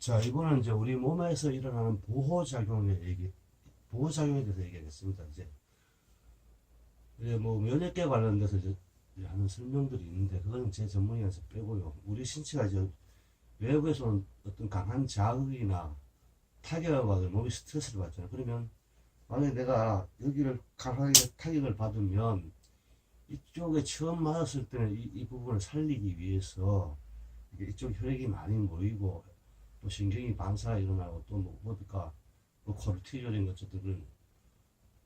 자, 이거는 이제 우리 몸에서 일어나는 보호작용에 얘기, 보호작용에 대해서 얘기하겠습니다. 이제, 이제 뭐 면역계 관련돼서 이제 하는 설명들이 있는데, 그거는 제 전문이라서 빼고요. 우리 신체가 이제 외부에서 온 어떤 강한 자극이나 타격을 받으면 몸이 스트레스를 받잖아요. 그러면 만약에 내가 여기를 강하게 타격을 받으면 이쪽에 처음 맞았을 때는 이, 이 부분을 살리기 위해서 이쪽 혈액이 많이 모이고 또 신경이 반사가 일어나고 또뭐 뭡니까 뭐 코르티졸인 그런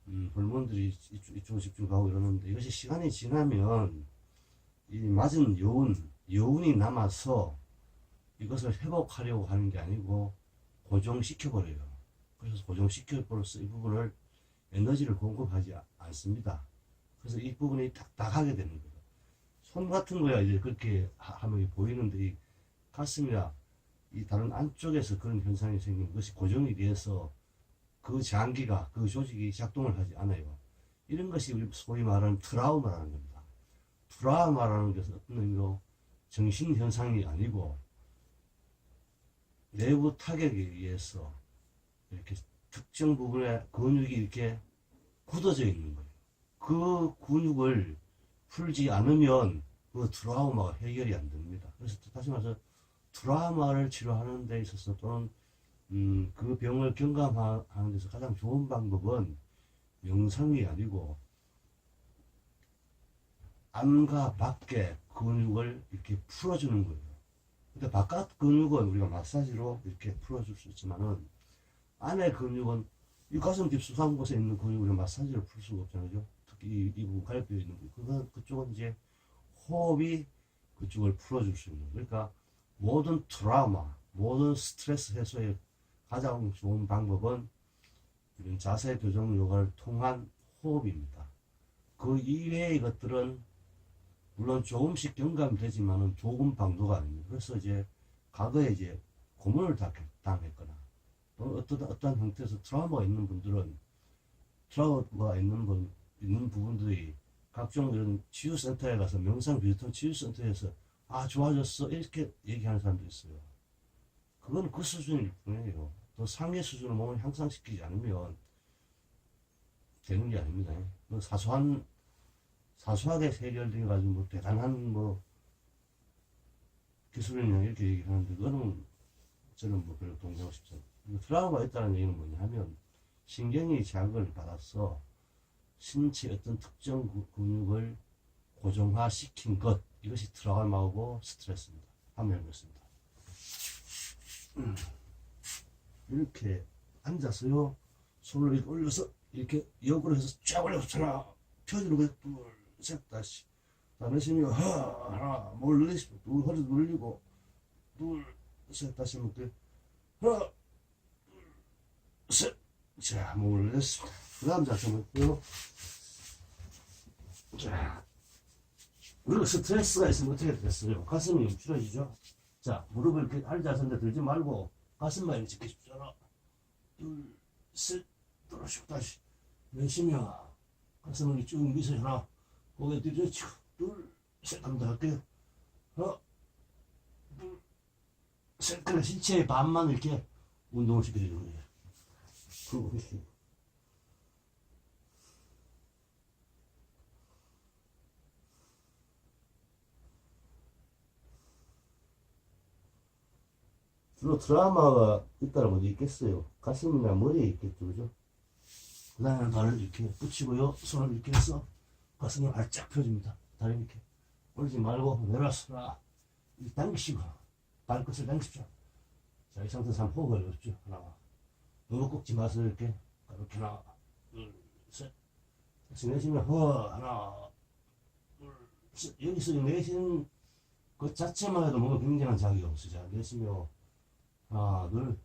음, 호르몬들이 이쪽, 이쪽으로 집중하고 이러는데 이것이 시간이 지나면 이 맞은 여운 여운이 남아서 이것을 회복하려고 하는 게 아니고 고정시켜 버려요. 그래서 고정시켜 버려서 이 부분을 에너지를 공급하지 아- 않습니다. 그래서 이 부분이 딱딱하게 되는 거예요. 손 같은 거야 이제 그렇게 하- 하면 보이는데 이 가슴이나 이 다른 안쪽에서 그런 현상이 생기면 그것이 고정이 돼서 그 장기가 그 조직이 작동을 하지 않아요. 이런 것이 우리 소위 말하는 트라우마라는 겁니다. 트라우마라는 것은 어떤 의미로 정신 현상이 아니고 내부 타격에 의해서 이렇게 특정 부분에 근육이 이렇게 굳어져 있는 거예요. 그 근육을 풀지 않으면 그 트라우마가 해결이 안 됩니다. 그래서 다시 말해서 트라우마를 치료하는 데 있어서 또는 음, 그 병을 경감하는 데서 가장 좋은 방법은 명상이 아니고 안과 밖에 근육을 이렇게 풀어주는 거예요. 근데 바깥 근육은 우리가 마사지로 이렇게 풀어줄 수 있지만은 안의 근육은 이 가슴 깊숙한 곳에 있는 근육을 마사지로 풀 수가 없잖아요. 특히 이, 이 부분 갈비에 있는 부분. 그건 그쪽은 이제 호흡이 그쪽을 풀어줄 수 있는. 그러니까 모든 트라우마, 모든 스트레스 해소의 가장 좋은 방법은 이런 자세 교정 요가를 통한 호흡입니다. 그 이외의 것들은 물론 조금씩 경감되지만은 조금 방도가 아닙니다. 그래서 이제 과거에 이제 고문을 당- 당했거나 또 어떤 어떤 형태에서 트라우마가 있는 분들은 트라우마가 있는 분 있는 부분들이 각종 이런 치유센터에 가서 명상 비슷한 치유센터에서 아 좋아졌어 이렇게 얘기하는 사람도 있어요. 그건 그 수준일 뿐이에요. 더 상위 수준을 몸을 향상시키지 않으면 되는 게 아닙니다. 뭐 사소한 사소하게 해결돼 가지고 뭐 대단한 뭐 기술이냐 이렇게 얘기하는데 그거는 저는 뭐 별로 동의하고 싶지 않아요. 트라우마가 있다는 얘기는 뭐냐 하면 신경이 자극을 받아서 신체 어떤 특정 구- 근육을 고정화시킨 것 이것이 트라우마고 스트레스입니다. 한번 해보겠습니다. 음. 이렇게 앉아서요 손을 이렇게 올려서 이렇게 역으로 해서 쫙 올려서 하나 펴주는 거예요. 둘, 셋, 다시. 심이 하, 하나, 뭘 늘리시고, 둘, 허리 늘리고, 둘, 셋, 다시 먹게. 하나, 둘, 셋. 자, 몸을 늘렸습니다. 그 다음 자세 먹고요. 자, 그리고 스트레스가 있으면 어떻게 됐어요? 가슴이 움츠러지죠? 자, 무릎을 이렇게 앉아서인데 들지 말고, 가슴만 이렇게 지키십시오. 하나, 둘, 셋, 들어오시고, 다시. 내쉬며, 가슴을 쭉 미소 하나, 고개 들여치고, 둘, 셋, 한번 더 할게요. 하나, 둘, 셋, 그래, 신체의 반만 이렇게 운동을 시켜주는 거예요. 그리고. 주로 드라마가 있다라고 어디 있겠어요. 가슴이나 머리에 있겠죠, 그죠? 그 다음에 발을 이렇게 붙이고요. 손을 이렇게 해서 가슴을 활짝 펴줍니다. 다리 이렇게 올리지 말고 내려서라. 이 당기시고 발끝을 당기십시오. 자, 이 상태에서 한번 호흡을 해보십시오. 하나. 너무 꺾지 마세요. 이렇게. 이렇게 하나, 둘, 셋. 다시 내쉬면 허, 하나, 둘, 셋. 여기서 내쉬는 그 자체만 해도 뭔가 굉장한 자극이 없어요. 자, 내쉬며 하나, 둘,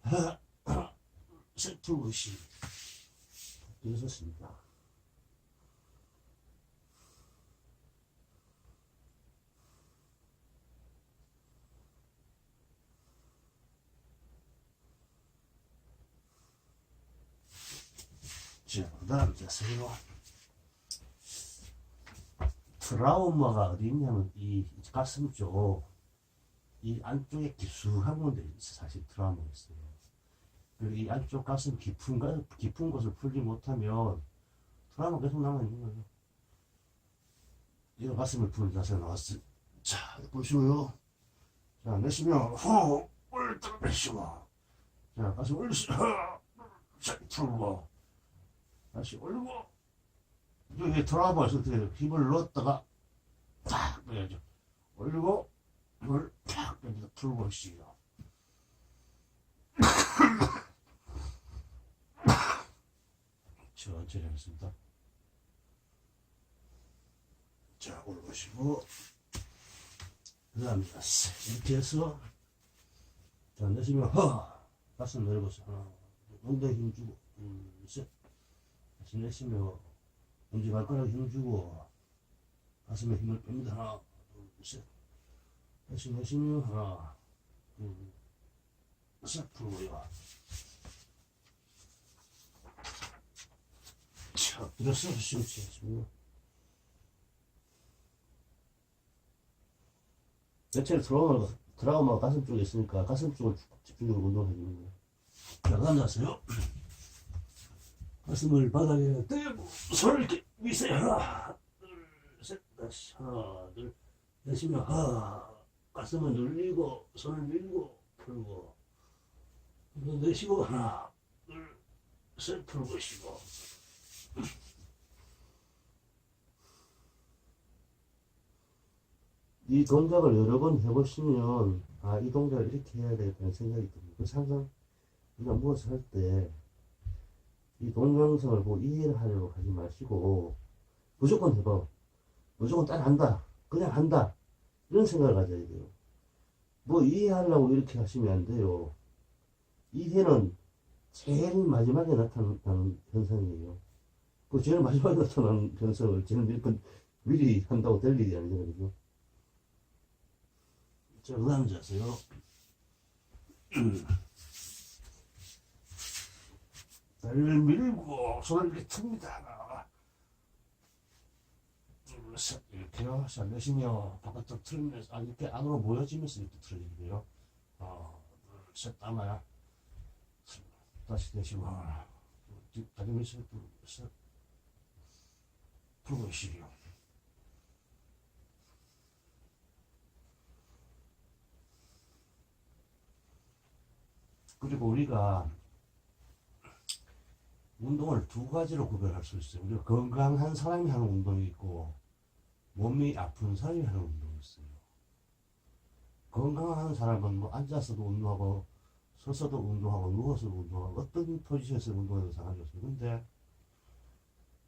셋, 풀고 시. 되셨습니다. 자, 그 다음 자세요. 트라우마가 어디 있냐면 이 가슴 쪽 이 안쪽에 깊숙한 곳에 사실 트라우마가 있어요. 그리고 이 안쪽 가슴 깊은, 가- 깊은 곳을 풀지 못하면 트라우마 계속 남아있는 거예요. 이거 가슴을 푸는 자세가 나왔어. 자, 보시고요. 자, 내쉬면, 후, 올려 내쉬고. 자, 가슴 올리시고, 자, 풀고. 다시 올리고. 여기 트라우마 있을 때 힘을 넣었다가, 탁, 빼야죠. 올리고, 풀고 있어요. 천천히 하겠습니다. 자, 올라가시고, 그 다음에, 이렇게 해서, 자, 내쉬면, 허! 가슴 내려보세요. 하나, 엉덩이 힘 주고, 둘, 셋. 다시 내쉬면, 엄지 발가락 힘 주고, 가슴에 힘을 뺍니다. 하나, 둘, 셋. 다시 내쉬면, 하나, 둘, 셋. 풀고요. 자, 쉬고 치겠습니다. 대체로 트라우마가, 트라우마가 가슴 쪽에 있으니까 가슴 쪽을 집중적으로 운동해 주는 거예요. 자, 자세요. 가슴을 바닥에 떼고, 손을 이렇게 미세요. 하나, 둘, 셋, 다시, 하나, 둘, 내쉬면, 하, 가슴을 늘리고, 손을 밀고, 풀고, 또 내쉬고, 하나, 둘, 셋, 풀고 쉬고. 이 동작을 여러 번 해보시면 아 이 동작을 이렇게 해야 되겠다는 생각이 듭니다. 그래서 항상 우리가 무엇을 할 때 이 동영상을 보고 이해를 하려고 하지 마시고 무조건 해봐. 무조건 따라한다. 그냥 한다. 이런 생각을 가져야 돼요. 뭐 이해하려고 이렇게 하시면 안 돼요. 이해는 제일 마지막에 나타나는 현상이에요. 그 제일 마지막에 나타나는 현상을 제일 미리, 미리 한다고 될 일이 아니잖아요. 그죠? 자, 그 다음 자세요. 다리를 밀고 손을 이렇게 틉니다. 이렇게요. 자, 내쉬며 바깥으로 틀면서, 아, 이렇게 안으로 모여지면서 이렇게 둘, 셋, 남아요. 다시 둘, 셋, 풀고 쉬요. 그리고 우리가 운동을 두 가지로 구별할 수 있어요. 우리가 건강한 사람이 하는 운동이 있고, 몸이 아픈 사람이 하는 운동이 있어요. 건강한 사람은 뭐 앉아서도 운동하고, 서서도 운동하고, 누워서도 운동하고, 어떤 포지션에서 운동해도 상관이 없어요. 근데,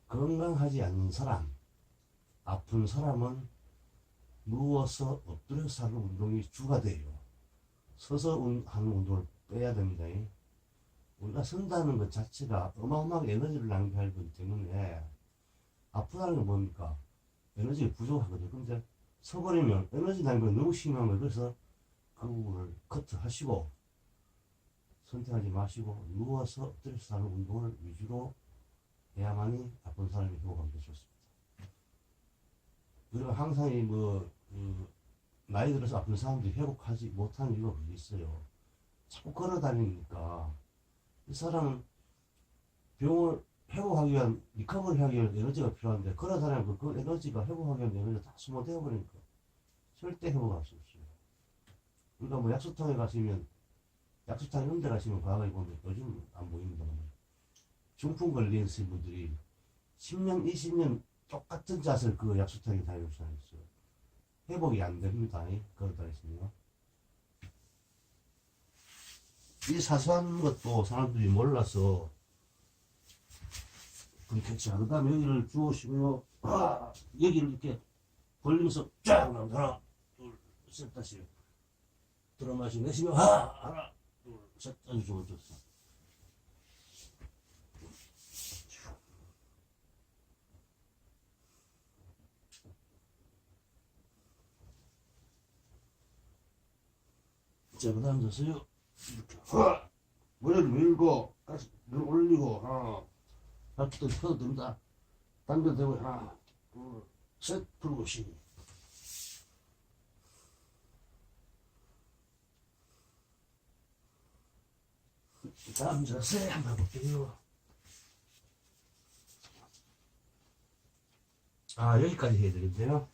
건강하지 않는 사람, 아픈 사람은 누워서 엎드려서 하는 운동이 주가 돼요. 서서 운- 하는 운동을 빼야 됩니다. 우리가 선다는 것 자체가 어마어마하게 에너지를 낭비할 거기 때문에 아프다는 건 뭡니까? 에너지가 부족하거든요. 근데 서버리면 에너지 낭비가 너무 심한 거예요. 그래서 그 부분을 커트하시고 선택하지 마시고 누워서 엎드려서 하는 운동을 위주로 해야만이 아픈 사람이 회복하기 좋습니다. 우리가 항상 이 뭐, 그 나이 들어서 아픈 사람들이 회복하지 못하는 이유가 그게 있어요. 자꾸 걸어 다니니까 이 사람은 병을 회복하기 위한 리커버리 하기 위한 에너지가 필요한데 걸어 다니면 그 에너지가 회복하기 위한 에너지가 다 소모되어 버리니까 절대 회복할 수 없어요. 그러니까 뭐 약수통에 가시면 약수통 이런 데 가시면 과거에 보면 요즘 안 보입니다만 중풍 걸린 분들이 10년, 20년 똑같은 자세를 그 약수통에 다니고 있어요. 회복이 안 됩니다. 걸어 다니시면. 이 사소한 것도 사람들이 몰라서 그렇게 자, 그 다음에 여기를 주우시고요. 아, 여기를 이렇게 벌리면서 쫙 나온다. 하나, 둘, 셋, 다시. 들어 마시고 내쉬면 하, 하나, 둘, 셋, 아주 좋습니다. 자, 그 다음 자세요. 이렇게 하! 머리를 밀고 가슴을 올리고 하나 발톱도 펴도 됩니다. 당겨 되고 하나, 둘, 셋, 풀고 쉬고. 다음 자세 한번 볼게요. 아, 여기까지 해야 되겠네요.